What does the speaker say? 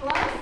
Класно?